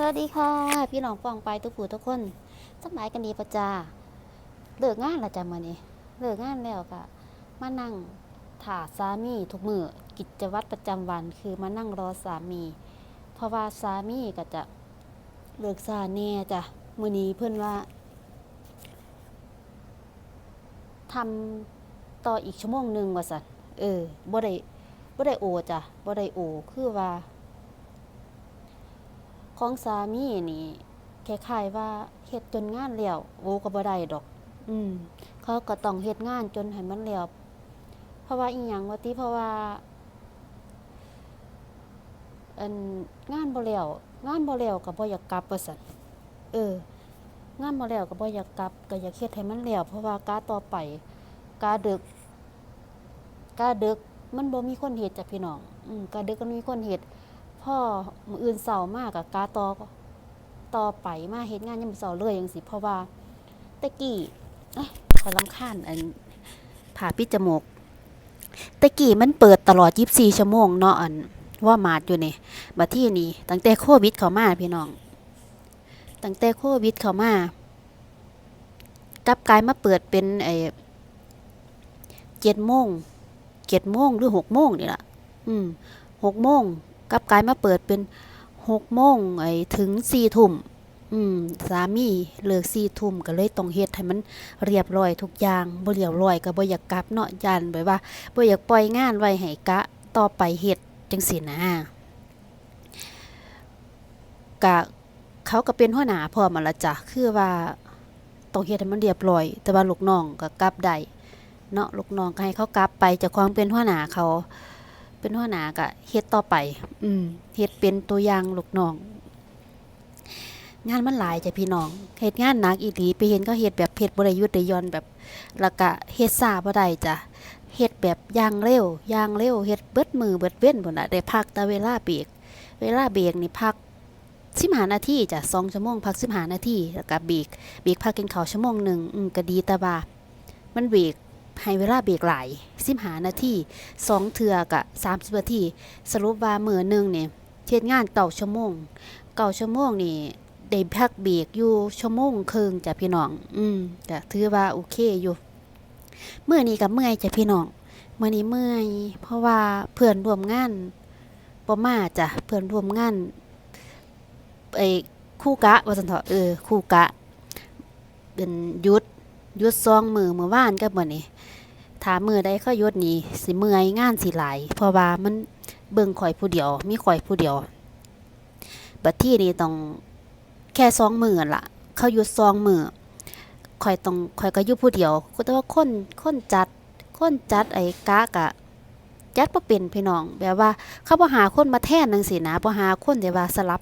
สวัสดีค่ะ พี่น้องฟองไปทุกผู้ทุกคนสบายกันดีปะจาเลิกงานละจ้ะมื้อนี้เลิกงานแล้วก็มานั่งถ่าสามีทุกมือกิจวัตรประจำวัน คือมานั่งรอสามี เพราะว่าสามีก็จะเลิกซาแน่จ้ะมื้อนี้เพื่อนว่าทำต่ออีกชั่วโมงหนึ่งว่าสันเออบ่ได้บ่ได้โอจ้ะบ่ได้โอคือว่า ของสามีนี่คล้ายๆว่าเฮ็ดจนงานแล้วโอ้ก็บ่ได้ดอก อืม เขาก็ต้องเฮ็ดงานจนให้มันแล้วเพราะว่าอีหยังว่าติเพราะว่าอันงานบ่แล้วงานบ่แล้วก็บ่อยากกลับว่าซั่นเออ งานบ่แล้วก็บ่อยากกลับ ก็อยากเฮ็ดให้มันแล้วเพราะว่ากาต่อไปกาดึกกาดึก มันบ่มีคนเฮ็ดจ้ะพี่น้อง อืมกาดึกก็มีคนเฮ็ด พ่อมืออื่นเสาร์มากกับกาต่อต่อไปมาเฮ็ดงานยามมื้อเสาร์เลยจังซี่เพราะว่าตะกี้เอ้ขอยรำคาญอันผ่าปิดจมูกตะกี้มันเปิดตลอด24ชั่วโมงเนาะอันว่ามาดอยู่นี่บัดที่นี่ตั้งแต่โควิดเข้ามาพี่น้องตั้งแต่โควิดเข้ามากลับกลายมาเปิดเป็นไอ้7โมง7โมงหรือ6โมงนี่แหละอืม6โมง กลับกลายมาเปิดเป็นหกโมงไอ้ถึงสี่ทุ่มอืมสามีเลิกสี่ทุ่มก็เลยต้องเฮ็ดให้มันเรียบร้อยทุกอย่างบ่เรียบร้อยก็บ่อยากกลับเนาะยันแบบว่าบ่อยากปล่อยงานไว้ให้กะต่อไปเฮ็ดจังซี่นะกะเขาก็เป็นหัวหน้าพร้อมาละจ้ะคือว่าต้องเฮ็ดให้มันเรียบร้อย แต่ว่าลูกน้องก็กลับได้เนาะลูกน้องก็ให้เขากลับไปจากความเป็นหัวหน้าเขา เป็นหัวหน้าก็เฮ็ดต่อไป อืมเฮ็ดเป็นตัวอย่างลูกน้อง งานมันหลายจ้ะพี่น้องเฮ็ดงานหนักอีหลีไปเห็นเขาเฮ็ดแบบเฮ็ดบ่ได้หยุดได้ย่อนแบบแล้วก็เฮ็ดช้าบ่ได้จ้ะเฮ็ดแบบอย่างเร็วอย่างเร็วเฮ็ดเบิดมือเบิดเว้นพุ่นน่ะได้พักแต่เวลาเบรกเวลาเบรกนี่พัก15นาทีจ้ะ2ชั่วโมงพัก15นาทีแล้วก็เบรกเบรกพักกินข้าวชั่วโมงหนึ่งอืมก็ดีแต่ว่ามันเบรกให้เวลาเบรกหลาย 15นาทีสองเทื่อกะ30นาทีสรุปว่ามือหนึ่งนี่เฮ็ดงานเก้าชั่วโมงเก้าชั่วโมงนี่ได้พักเบรกอยู่ชั่วโมงครึ่งจ้ะพี่น้อง อืมก็ถือว่าโอเคอยู่เมื้อนี้ก็เมื่อยจ้ะพี่น้องเมื้อนี้เมื่อย เพราะว่าเพื่อนร่วมงานบ่มาจ้ะเพื่อนร่วมงานไอ้คู่กะว่าซั่นเถาะเออคู่กะ เป็นยุดยุดสองมือเมื่อวานกับมื้อนี้ ถ้ามือใดเขายศนี้สิเมื่อยงานสิหลาย เพราะว่ามันเบิ่งข่อยผู้เดียว มีข่อยผู้เดียวบัดที่นี่ต้องแค่สองมือนั่นละเขาหยุดสองมือข่อยต้องข่อยก็อยู่ผู้เดียวแต่ว่าคนคนจัดคนจัดไอ้กากะจัดบ่เป็นพี่น้องแบบว่าเขาบ่หาคนมาแทนจังซี่นะบ่หาคนที่ว่าสลับ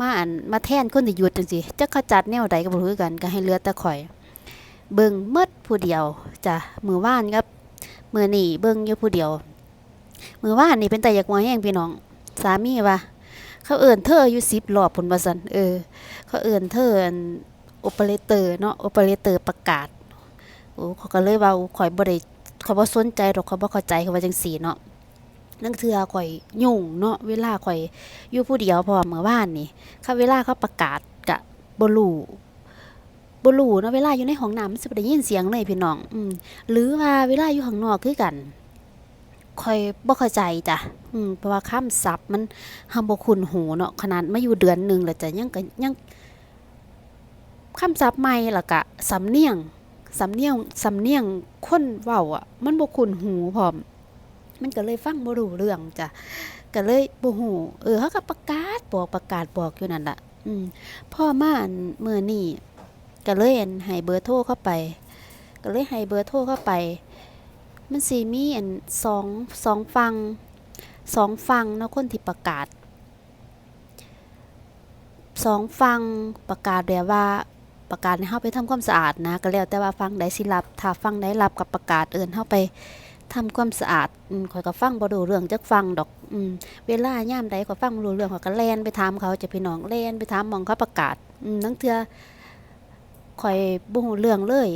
มาอันมาแทนคนที่หยุดจังซี่จักเขาจัดแนวใดก็บ่รู้กันก็ให้เหลือแต่ข่อย เบิ่งเมดผู้เดียวจ้ะมือว่านครับมือหนีเบิ่งอยู่ผู้เดียว มือว่านนี่เป็นแต่อยากมาแห้งพี่น้อง สามีว่าเขาเอิ่นเธออยู่สิบรอบผลประสันเออ เขาเอิ่นเธออันโอเปอเรเตอร์เนาะโอเปอเรเตอร์ประกาศโอ้เขาก็เลยว่าข่อยบ่ได้เขาบ่สนใจดอกเขาบ่เข้าใจเขาว่าจังซี่เนาะนั่งเทื่อข่อยยุ่งเนาะเวลาข่อยอยู่ผู้เดียวพราะว่าเมื่อวานนี่เขาเวลาเขาประกาศกะบ่รู้ บ่รู้เนาะเวลาอยู่ในห้องน้ำมันสิบ่ได้ยินเสียงเลยพี่น้องอืมหรือว่าเวลาอยู่ข้างนอกคือกันค่อยบ่เข้าใจจ้ะอืมเพราะว่าคำศัพท์มันเฮาบ่คุ้นหูเนาะขนาดมาอยู่เดือนหนึงแล้วจ้ะยังก็ยังคำศัพท์ใหม่ล้วก็สำเนียงสำเนียงสำเนียงคนเว้าอะ มันบ่คุ้นหูพร้อม มันก็เลยฟังบ่รู้เรื่องจ้ะก็เลยบ่ฮู้เออเขาก็ประกาศบอกประกาศบอกอยู่นั่นล่ะ อืมพ่อมาอันมื้อนี้ ก็เลยอันให้เบอร์โทรเข้าไป ก็เลยให้เบอร์โทรเข้าไป มันสีมีอันสองสองฟังสองฟังเนาะคนที่ประกาศสองฟังประกาศแบบว่าประกาศให้เฮาไปทำความสะอาดนะ ก็แล้วแต่ว่าฟังใดสิรับถ้าฟังใดรับกับประกาศเอิ้นเฮาไปทำความสะอาดอืมข่อยก็ฟังบ่รู้เรื่องจักฟังดอกอืมเวลายามใดข่อยฟังบ่รู้เรื่องข่อยก็แล่นไปถามเขาจะพี่น้องแล่นไปถามมองเขาประกาศอืมทั้งเทื่อ ข่อยบ่ฮู้เรื่องเลย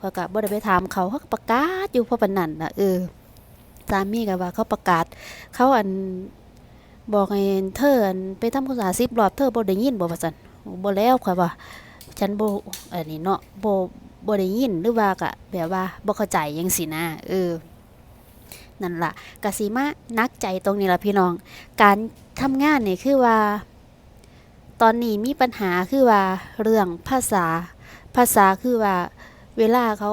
ข่อยก็บ่ได้ไปถามเขาเขาก็ประกาศอยู่เพราะปานนั้นน่ะเออสามีก็ว่าเขาประกาศ เขาอันบอกให้เธออันไปทำความสะอาด10รอบเธอบ่ได้ยินบ่ว่าซั่นบ่แล้วข่อยว่าฉันบ่อันนี้เนาะบ่บ่ได้ยินหรือว่าก็แบบว่าบ่เข้าใจจังซี่นะเออนั่นล่ะก็สิมานักใจตรงนี้ล่ะพี่น้อง การทำงานนี่คือว่า ตอนนี้มีปัญหาคือว่าเรื่องภาษา ภาษาคือว่า เวลาเขา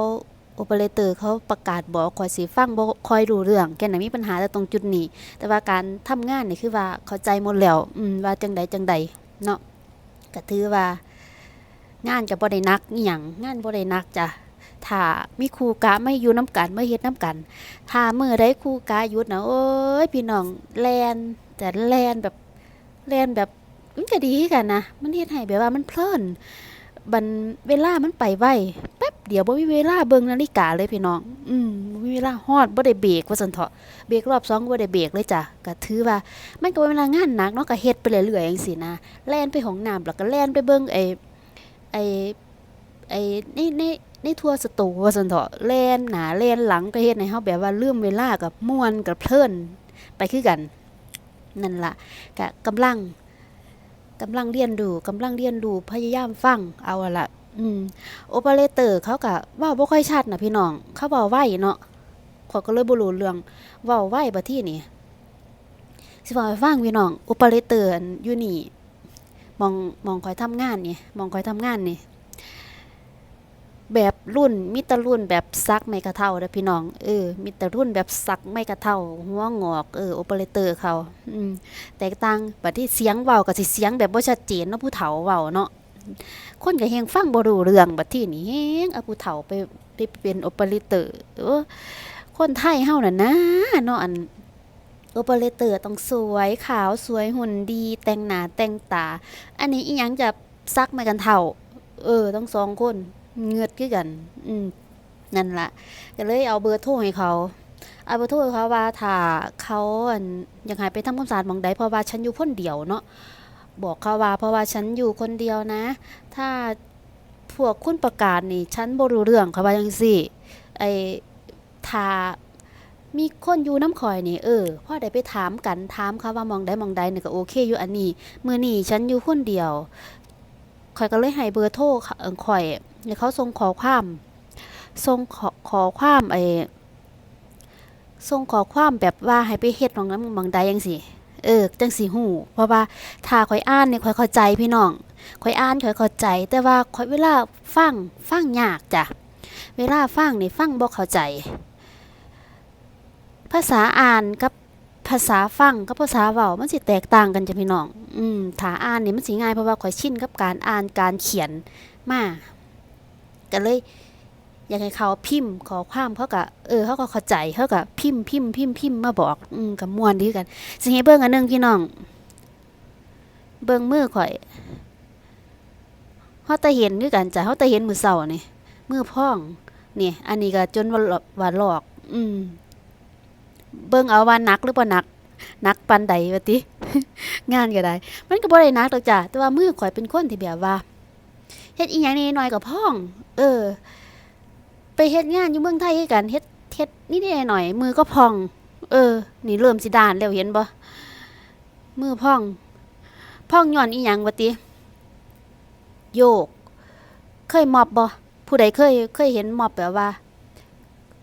โอเปอเรเตอร์เขาประกาศบอกคอยสิฟังบ่คอยรู้เรื่อง แกน่ะมีปัญหาแต่ตรงจุดนี้ แต่ว่าการทำงานนี่คือว่าเข้าใจหมดแล้วอืมว่าจังใดจังใดเนาะก็ถือว่างานก็บ่ได้นักอีหยังงานบ่ได้นักจ้ะถ้ามีครูกะไม่อยู่น้ำกันไม่เฮ็ดน้ำกัน ถ้ามือใดครูกะหยุดนะโอ้ยพี่น้องแลนแต่แลนแบบแลนแบบมันก็ดีกันนะมันเฮ็ดให้แบบว่ามันเพลิน บันเวลามันไปไวแป๊บเดี๋ยวบ่มีเวลาเบิ่งนาฬิกาเลยพี่น้อง อืมบ่มีเวลาฮอดบ่ได้เบรกว่าซั่นเถาะเบรกรอบ2ก็บ่ได้เบรกเลยจ้ะก็ถือว่า มันก็เป็นเวลางานหนักเนาะก็เฮ็ดไปเรื่อยๆจังซี่นะแล่นไปห้องน้ำแล้วก็แล่นไปเบิ่งไอ้ไอ้ไอ้ในในในทัวร์สตูว่าซั่นเถาะแล่นหน้าแล่นหลังก็เฮ็ดให้เฮาแบบว่าลืมเวลากับม่วนกับเพลินไปคือกัน นั่นล่ะก็กำลัง กำลังเรียนดูกำลังเรียนดูพยายามฟังเอาละอืมโอเปอเรเตอร์เขากะว่าบ่ค่อยชัดนะพี่น้องเขาเว่าไวเนาะขอยก็เลยบ่รู้เรื่องเว่าไวบัดทีนี้สิบอกให้ฟังพี่น้องอุปเลเตอร์อันอยู่นี่มองมองคอยทำงานนี่มองคอยทำงานนี่ แบบรุ่นมิตรรุ่นแบบซักไม่กระเท่าเด้อพี่น้องเออมิตรรุ่นแบบซักไม่กระเท่า หัวงอกเออโอเปอเรเตอร์เขาอืมแตกต่างบัดที่เสียงเว้ากับสิเสียงแบบบ่ชัดเจนเนาะผู้เฒ่าเว้าเนาะคนก็แฮงฟังบ่รู้เรื่องบัดที่นี่แฮงเอาผู้เฒ่าไปไปเป็นโอเปอเรเตอร์เออคนไทยเฮาน่ะนะเนาะอันโอเปอเรเตอร์ต้องสวยขาวสวยหุ่นดี แต่งหน้าแต่งตา อันนี้อีหยังจะซักไมากันเท่า เออต้องสองคน เงือดคือกัน อืมนั่นละก็เลยเอาเบอร์โทรให้เขาเอาเบอร์โทรให้เขาว่าถ้าเขาอันอยากให้ไปทำความสะอาดมองใดเพราะว่าฉันอยู่คนเดียวเนาะบอกเขาว่าเพราะว่าฉันอยู่คนเดียวนะ ถ้าพวกคุณประกาศนี่ฉันบ่รู้เรื่องเขาว่าจังซี่ไอ้ถ้ามีคนอยู่น้ำข่อยนี่เออพ่อได้ไปถามกันถามเขาว่ามองได้มองใดนี่ก็โอเคอยู่อันนี้มือนี่ฉันอยู่คนเดียวข่อยก็เลยให้เบอร์โทรข่อย เขาส่งขอความส่งขอขอความไอ้ส่งขอความแบบว่าให้ไปเฮ็ดมองนั้นมองใดจังซี่เออจังสิฮู้เพราะว่าถ้าข่อยอ่านเนี่ข่อยเข้าใจพี่น้องข่อยอ่านข่อยเข้าใจ แต่ว่าข่อยเวลาฟังฟังยากจ้ะเวลาฟังเนี่ยฟังบ่เข้าใจ ภาษาอ่านกับภาษาฟังกับภาษาเว้ามันสิแตกต่างกันจ้ะพี่น้อง อืมถ้าอ่านเนี่ยมันสิง่ายเพราะว่าข่อยชินกับการอ่านการเขียนมา ก็เลย อยากให้เขาพิมพ์ขอความเขาก็เออเขาก็เข้าใจเขาก็พิมพ์พิมพ์พิมพ์พิมพ์มาบอก อืมกับมวนดีกันสิให้เบิ่งอันหนึงพี่น้อง เบิ่งมือข่อยเฮาแต่เห็นคือกันจ้ะเฮาแต่เห็นมือเช้านี่มือพ่องนี่อันนี้ก็จนว่าหว่าหลอก อืมเบิ่งเอาว่าหนักหรือบ่หนักหนักปานใดว่าติงานก็ได้ มันก็บ่ได้หนักดอกจ้ะแต่ว่ามือข่อยเป็นคนที่แบบว่า เฮ็ดอีหยังนิดหน่อยก็พอง เออ ไปเฮ็ดงานอยู่เมืองไทยกันเฮ็ดเฮ็ดนิดๆหน่อย มือก็พอง เออ นี่เริ่มสิดานแล้วเห็นบ่มือพอง พองย้อนอีหยังวะติโยก เคยมอบบ่ผู้ใดเคยเคยเห็นมอบแบบว่า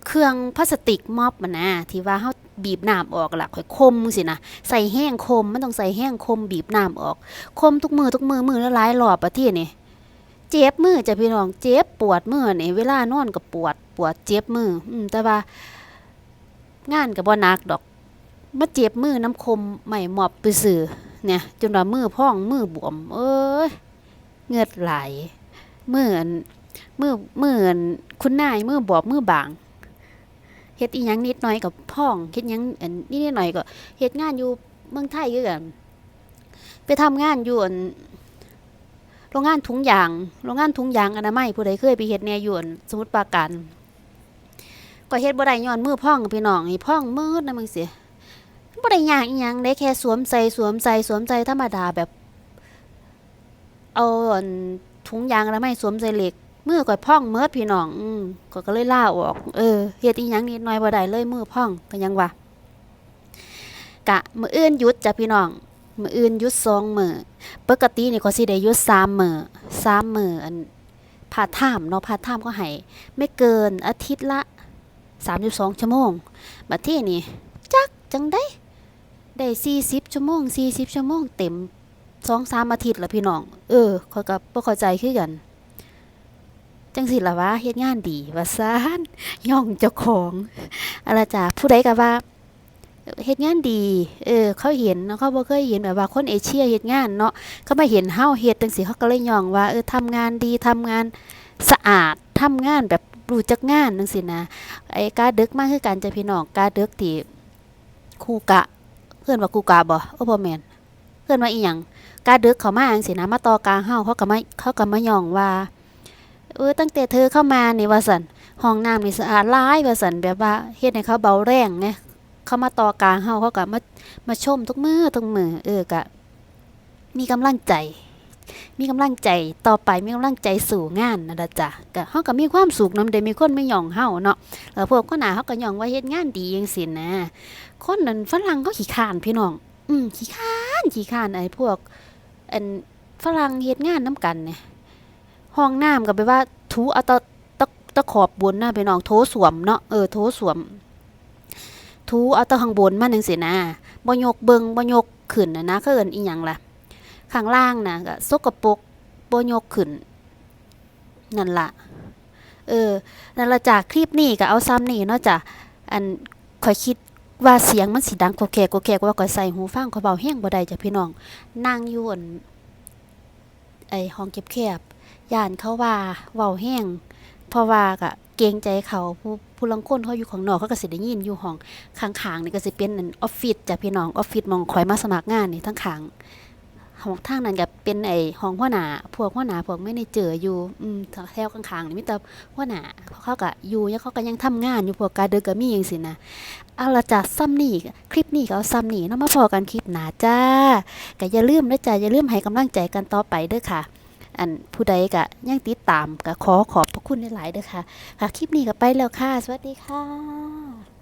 เครื่องพลาสติกมอบมันนะที่ว่าเฮาบีบน้ำออกล่ะค่อยคมสินะใส่แห้งคมมันต้องใส่แห้งคมบีบน้ำออก คมทุกมือทุกมือมือละหลายรอบอะที่นี่ เจ็บมือจ้ะพี่น้องเจ็บปวดมือนี่เวลานอนก็ปวดปวดเจ็บมือ อืมแต่ว่างานก็บ่นักดอกมาเจ็บมือน้ำคมใหม่หมอบไปสื่อเนี่ยจนว่ามือพองมือบวม เอ้ยเงือดไหลมือนมือมือนคุณนายมือบวมมือบางเฮ็ดอีหยังนิดหน่อยกับพ่องเฮ็ดหยังอันนิดหน่อยก็เฮ็ดงานอยู่เมืองไทยคือกันไปทำงานอยู่อัน โรงงานถุงยาง โรงงานถุงยางอนามัยผู้ใดเคยไปเฮ็ดแนยู่อันสมุทรปราการก็เฮ็ดบ่ได้ย้อนมือพ่องพี่น้องนี่พ่องมืดนะมึงสิบ่ได้ยากอีหยังได้แค่สวมใส่สวมใส่สวมใส่ธรรมดาแบบ เอาถุงยางอนามัยสวมใส่เหล็กมือก่อยพ่องเมิดพี่น้อง อืมก็ก็เลยล่าออก เออเฮ็ดอีหยังนิดหน่อยบ่ได้เลยมือพ่องก็ยังว่ากะมื้ออื่นหยุดจ้ะพี่น้องมื้ออื่นหยุดสองมื้อ ปกตินี่ก็สิได้หยุดสามมือสามมืออันพาร์ทไทม์เนาะพาร์ทไทม์ก็ให้ไม่เกินอาทิตย์ละ32ชั่วโมงบัดที่นี่จักจังได้ได้40ชั่วโมง40ชั่วโมงเต็ม2-3อาทิตย์ละพี่น้องเออข้อยก็บ่เข้าใจคือกัน จังสิละวะเฮ็ดงานดีว่าซานย่องเจ้าของอะไรจ้ะผู้ใดก็ว่า เฮ็ดงานดี เออ เขาเห็นเนาะเขาบ่เคยเห็นแบบว่าคนเอเชียเฮ็ดงานเนาะเขามาเห็นเฮาเฮ็ดจังซี่เขาก็เลยย่องว่าเออทำงานดีทำงานสะอาดทำงานแบบรู้จักงานจังซี่นะไอ้กาดึกมากคือกันจะพี่น้องกาดึกที่ครูกะเพื่อนว่าครูกะบ่โอ้บ่แม่นเพื่อนว่าอีหยังกาดึกเขามาจังซี่นะมาต่อกลางเฮาเขาก็มาเขาก็มาย่องว่าเออตั้งแต่เธอเข้ามานี่ว่าสันห้องน้ำนี่สะอาดหลายว่าสันแบบว่าเฮ็ดให้เขาเบาแรงไง เขามาต่อกลางเฮาเขาก็มามาชมทุกมือทุกมือเออก็มีกำลังใจ มีกำลังใจต่อไปมีกำลังใจสู่งานนะจ้ะก็เฮาก็มีความสุขนำได้มีคนไม่หย่องเฮาเนาะแล้วพวกคนหน้าเฮาก็หย่องว่าเฮ็ดงานดีจังซี่นะคนนั้นฝรั่งเขาขี้ข้านพี่น้อง อืมขี้ข้านขี้ข้านไอ้พวกอันฝรั่งเฮ็ดงานนํกันเนี่ยห้องน้ำก็ไปว่าถูเอาตะตะตะขอบบนหนะพี่น้องโถสวมเนาะเออโถสวม ถูเอาแตะข้างบนมาจังซี่นะบ่ยกเบิงบ่ยกขึ้นนะนะเขาเอินอีหยังล่ะข้างล่างนะก็สกปรกบ่ยกขึ้นนั่นล่ะเออนั่นละจากคลิปนี้ก็เอาซ้ำนี่เนาะจ้ะอันข่อยคิดว่าเสียงมันสิดังกว่าแกกว่าแกกว่าข่อยใส่หูฟังข่อยเบาแห้งบ่ได้จ้ะพี่น้องนั่งอยู่อันไอห้องเก็บแคบย่านเขาว่าเว้าแห้งเพราะว่าก็ เกรงใจเขาผู้ผู้ลังคนเขาอยู่ข้างนอกเขาก็สิได้ยินอยู่ห้องข้างๆนี่ก็สิเป็นออฟฟิศจ้ะพี่น้องออฟฟิศมองคอยมาสมัครงานนี่ทั้งข้างห้องทางนั้นก็เป็นไอ้ห้องหัวหน้าพวกหัวหน้าพวกไม่ได้เจออยู่อืมแถวข้างๆนี่มีแต่หัวหน้าเขาก็อยู่แล้วเขาก็ยังทำงานอยู่พวกการเดินก็มีจังซี่นะเอาละจ้ะซ้ำนี่คลิปนี้ก็เอาซ้ำนี่เนาะมาพอกันคลิปหนาจ้าก็อย่าลืมนะจ้ะอย่าลืมให้กำลังใจกันต่อไปเด้อค่ะ อันผู้ใดก็ยังติดตามก็ขอขอบ คุณหลายๆเด้อค่ะค่ะคลิปนี้ก็ไปแล้วค่ะ สวัสดีค่ะ